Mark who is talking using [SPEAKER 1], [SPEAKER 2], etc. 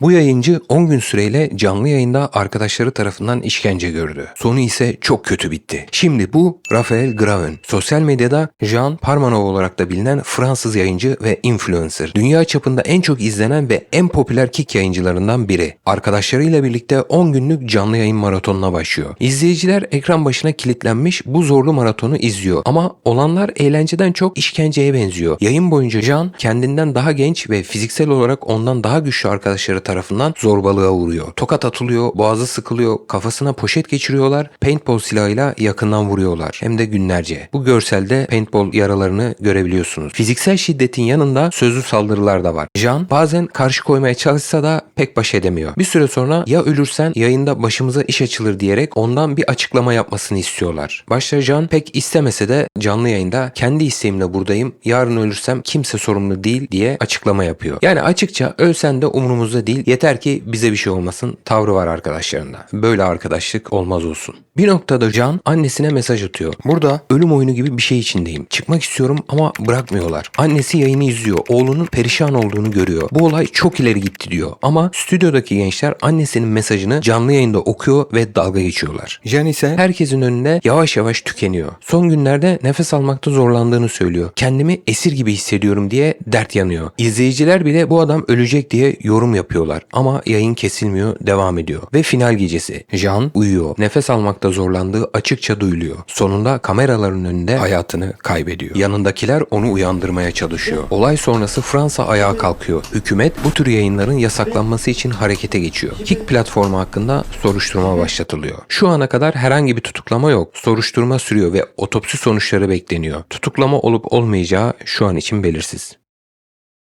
[SPEAKER 1] Bu yayıncı 10 gün süreyle canlı yayında arkadaşları tarafından işkence gördü. Sonu ise çok kötü bitti. Şimdi bu Rafael Graven. Sosyal medyada Jean Parmanov olarak da bilinen Fransız yayıncı ve influencer. Dünya çapında en çok izlenen ve en popüler kick yayıncılarından biri. Arkadaşlarıyla birlikte 10 günlük canlı yayın maratonuna başlıyor. İzleyiciler ekran başına kilitlenmiş bu zorlu maratonu izliyor. Ama olanlar eğlenceden çok işkenceye benziyor. Yayın boyunca Jean kendinden daha genç ve fiziksel olarak ondan daha güçlü arkadaşları tarafından zorbalığa uğruyor. Tokat atılıyor, boğazı sıkılıyor, kafasına poşet geçiriyorlar, paintball silahıyla yakından vuruyorlar. Hem de günlerce. Bu görselde paintball yaralarını görebiliyorsunuz. Fiziksel şiddetin yanında sözlü saldırılar da var. Jean bazen karşı koymaya çalışsa da pek baş edemiyor. Bir süre sonra ya ölürsen yayında başımıza iş açılır diyerek ondan bir açıklama yapmasını istiyorlar. Başta Jean pek istemese de canlı yayında kendi isteğimle buradayım. Yarın ölürsem kimse sorumlu değil diye açıklama yapıyor. Yani açıkça ölsen de umurumuzda değil. Yeter ki bize bir şey olmasın. Tavrı var arkadaşlarında. Böyle arkadaşlık olmaz olsun. Bir noktada Can annesine mesaj atıyor. Burada ölüm oyunu gibi bir şey içindeyim. Çıkmak istiyorum ama bırakmıyorlar. Annesi yayını izliyor. Oğlunun perişan olduğunu görüyor. Bu olay çok ileri gitti diyor. Ama stüdyodaki gençler annesinin mesajını canlı yayında okuyor ve dalga geçiyorlar. Jan ise herkesin önünde yavaş yavaş tükeniyor. Son günlerde nefes almakta zorlandığını söylüyor. Kendimi esir gibi hissediyorum diye dert yanıyor. İzleyiciler bile bu adam ölecek diye yorum yapıyorlar. Ama yayın kesilmiyor, devam ediyor. Ve final gecesi. Jean uyuyor. Nefes almakta zorlandığı açıkça duyuluyor. Sonunda kameraların önünde hayatını kaybediyor. Yanındakiler onu uyandırmaya çalışıyor. Olay sonrası Fransa ayağa kalkıyor. Hükümet bu tür yayınların yasaklanması için harekete geçiyor. Kick platformu hakkında soruşturma başlatılıyor. Şu ana kadar herhangi bir tutuklama yok. Soruşturma sürüyor ve otopsi sonuçları bekleniyor. Tutuklama olup olmayacağı şu an için belirsiz.